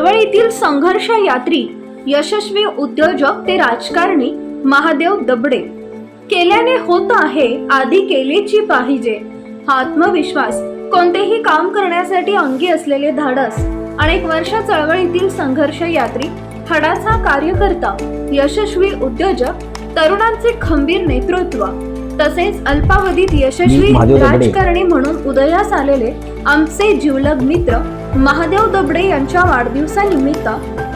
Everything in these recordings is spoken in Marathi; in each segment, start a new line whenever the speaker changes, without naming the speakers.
चळवळीतील संघर्ष यात्री यशस्वी उद्योजक ते राजकारणी महादेव दबडे. केल्याने होत आहे आधी केलेची पाहिजे. हा आत्मविश्वास कोणतेही काम करण्यासाठी अंगी असलेले धाडस. अनेक वर्ष चळवळीतील संघर्ष यात्री हडाचा कार्यकर्ता यशस्वी उद्योजक तरुणांचे खंबीर नेतृत्व. तसेच अल्पावधीत यशस्वी. राजकारणी म्हणून उदयास आलेले आमचे जिवलग मित्र महादेव दबडे यांच्या वाढदिवसानिमित्त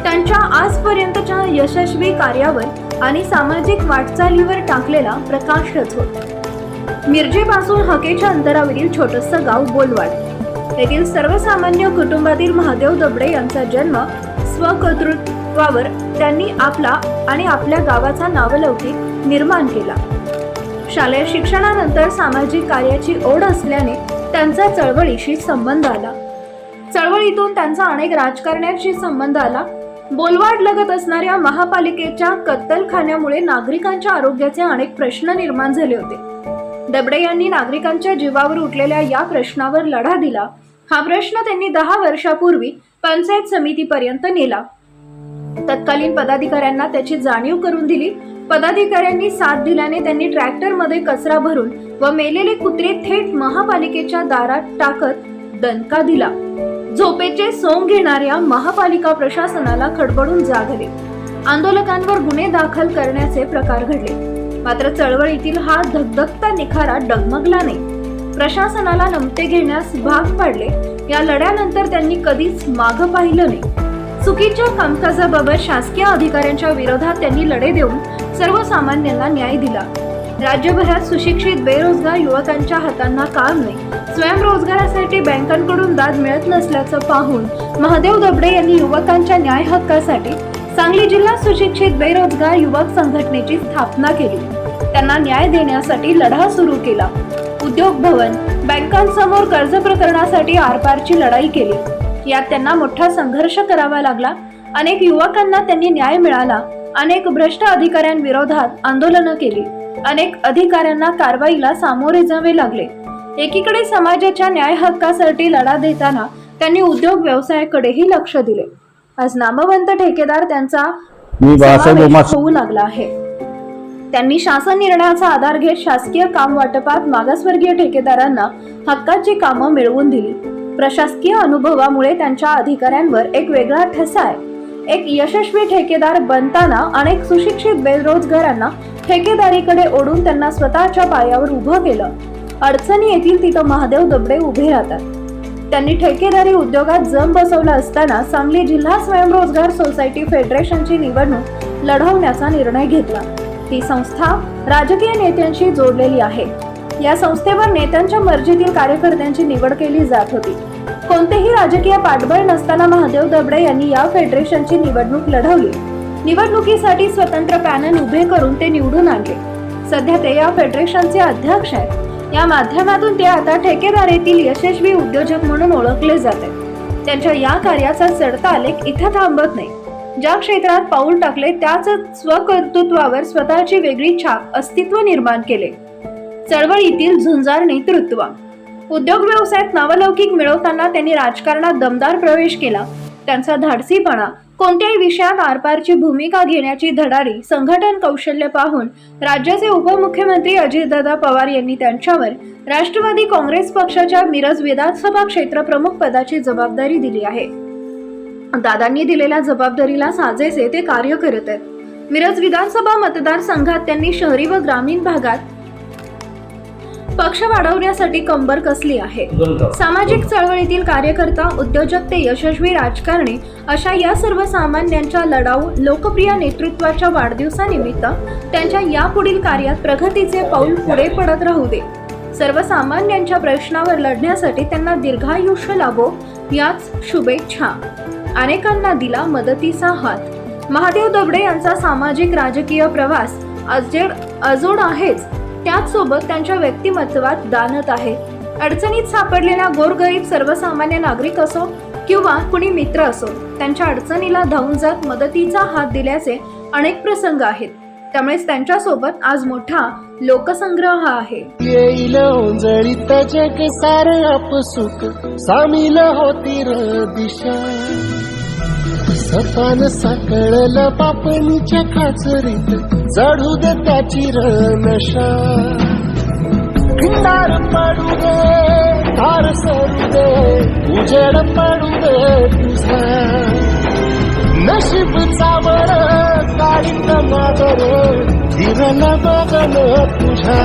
त्यांच्या आजपर्यंतच्या यशस्वी कार्यावर आणि सामाजिक वाटचालीवर टाकलेला प्रकाशच रचवत मिरजेपासून हकेच्या अंतरावरील छोटंसं गाव बोलवाड. येथील सर्वसामान्य कुटुंबातील महादेव दबडे यांचा जन्म स्वकर्तृत्वावर त्यांनी आपला आणि आपल्या गावाचा नावलौकिक निर्माण केला. शालेय शिक्षणानंतर सामाजिक कार्याची ओढ असल्याने त्यांचा चळवळीशी संबंध आला. चळवळीतून त्यांचा अनेक राजकारण्याशी संबंध आला. बोलवाड लगत असणाऱ्या महापालिकेच्या कत्तलखान्यामुळे नागरिकांच्या आरोग्याचे अनेक प्रश्न निर्माण झाले होते. दबडे यांनी नागरिकांच्या जीवावर उठलेल्या या प्रश्नावर लढा दिला. हा प्रश्न त्यांनी दहा वर्षापूर्वी पंचायत समितीपर्यंत नेला. तत्कालीन पदाधिकाऱ्यांना त्याची जाणीव करून दिली. पदाधिकाऱ्यांनी साथ दिल्याने त्यांनी ट्रॅक्टरमध्ये कचरा भरून व मेलेले कुत्रे थेट महापालिकेच्या दारात टाकत दणका दिला. झोपेचे सोंग घेणाऱ्या महापालिका प्रशासनाला खडबडून जाग आंदोलकांवर गुन्हे दाखल करण्याचे प्रकार घडले. मात्र चळवळीतील हा धगधगता निखारा डगमगला नाही. प्रशासनाला नमते घेण्यास भाग पाडले. या लढ्यानंतर त्यांनी कधीच मागं पाहिलं नाही. चुकीच्या कामकाजाबाबत शासकीय अधिकाऱ्यांच्या विरोधात त्यांनी लढे देऊन सर्वसामान्यांना न्याय दिला. राज्यभरात सुशिक्षित बेरोजगार युवकांच्या हातांना काम नाही. स्वयंरोजगारासाठी बँकांकडून दाद मिळत नसल्याचं पाहून महादेव दबडे यांनी युवकांच्या न्याय हक्कासाठी सांगली जिल्हा सुशिक्षित बेरोजगार युवक संघटनेची स्थापना केली. त्यांना न्याय देण्यासाठी लढा सुरू केला. उद्योग भवन बँकांसमोर कर्ज प्रकरणासाठी आरपारची लढाई केली. यात त्यांना मोठा संघर्ष करावा लागला. अनेक युवकांना त्यांनी न्याय मिळाला. अनेक भ्रष्ट अधिकाऱ्यांविरोधात आंदोलनं केली. अनेक अधिकाऱ्यांना कारवाईला सामोरे जावे लागले. एकीकडे समाजाच्या न्याय हक्कासाठी लढा देताना त्यांनी उद्योग व्यवसायाकडेही लक्ष दिले. आज नामवंत ठेकेदार त्यांचा होऊ लागला आहे. त्यांनी शासन निर्णयाचा आधार घेत शासकीय काम वाटपात मागासवर्गीय ठेकेदारांना हक्काची कामं मिळवून दिली. प्रशासकीय अनुभवामुळे त्यांच्या अधिकाऱ्यांवर एक वेगळा ठसा आहे. एक यशस्वी ठेकेदार बनताना अनेक सुशिक्षित बेरोजगारांना ठेकेदारीकडे ओढून त्यांना स्वतःच्या पायावर उभं केलं. अडचणी येतील तिथं महादेव दबडे उभे राहतात. त्यांनी ठेकेदारी उद्योगात जम बसवला असताना सांगली जिल्हा स्वयंरोजगार सोसायटी फेडरेशनची निवडणूक लढवण्याचा निर्णय घेतला. ती संस्था राजकीय नेत्यांशी जोडलेली आहे. या संस्थेवर नेत्यांच्या मर्जीतील कार्यकर्त्यांची निवड केली जात होती. कोणतेही राजकीय पाठबळ नसताना महादेव दबडे यांनी या फेडरेशनची निवडणूक लढवली. निवडणुकीसाठी स्वतंत्र पॅनल उभे करून ते निवडून आणले. सध्या ते या फेडरेशनचे अध्यक्ष आहेत. या माध्यमातून ते आता ठेकेदारीतील यशस्वी उद्योजक म्हणून ओळखले जाते. त्यांच्या या कार्याचा चढता आलेख इथं थांबत नाही. ज्या क्षेत्रात पाऊल टाकले त्याच स्वकर्तृत्वावर स्वतःची वेगळी छाप अस्तित्व निर्माण केले. चळवळीतील झुंजार नेतृत्व. उद्योग व्यवसायात नावलौकिक मिळवताना त्यांनी राजकारणात दमदार प्रवेश केला. त्यांचा धाडसीपणा कोणत्याही विषयात आरपारची भूमिका घेण्याची धडाडी संघटन कौशल्य पाहून राज्याचे उपमुख्यमंत्री अजितदादा पवार यांनी त्यांच्यावर राष्ट्रवादी काँग्रेस पक्षाच्या मिरज विधानसभा क्षेत्र प्रमुख पदाची जबाबदारी दिली आहे. दादांनी दिलेल्या जबाबदारीला साजेसे ते कार्य करत आहेत. मिरज विधानसभा मतदारसंघात त्यांनी शहरी व ग्रामीण भागात पक्ष वाढवण्यासाठी कंबर कसली आहे? सामाजिक चळवळीतील कार्यकर्ता उद्योजक ते यशस्वी राजकारणी अशा या सर्वसामान्यांच्या लढाऊ लोकप्रिय नेतृत्वाच्या वाढदिवसानिमित्त त्यांच्या यापुढील कार्यात प्रगतीचे पाऊल पुढे पडत राहू दे. सर्वसामान्यांच्या प्रश्नावर लढण्यासाठी त्यांना दीर्घायुष्य लाभो. याच शुभेच्छा. अनेकांना दिला मदतीचा हात. महादेव दबडे यांचा सामाजिक राजकीय प्रवास अजेड अजोड आहेच. त्याचसोबत त्यांच्या व्यक्तिमत्वात दानत आहे. अडचणीत सापडलेला गोरगरीब सर्वसामान्य नागरिक असो किंवा कुणी मित्र असो त्यांच्या अडचणीला धावून जात मदतीचा हात दिल्याचे अनेक प्रसंग आहेत. त्यामुळेच त्यांच्यासोबत आज मोठा लोकसंग्रह आहे.
येईल ओंजळीत जग सारे अपसुक सामील होती र दिशा. सपान साकळलं पापणीच्या खाचरीत चढू दे त्याची रणशा. भिंडार पडू दे तार सरू दे उजेड पडू दे तुझा. नशीब चावर काळी मादर फिरलं बघन तुझा.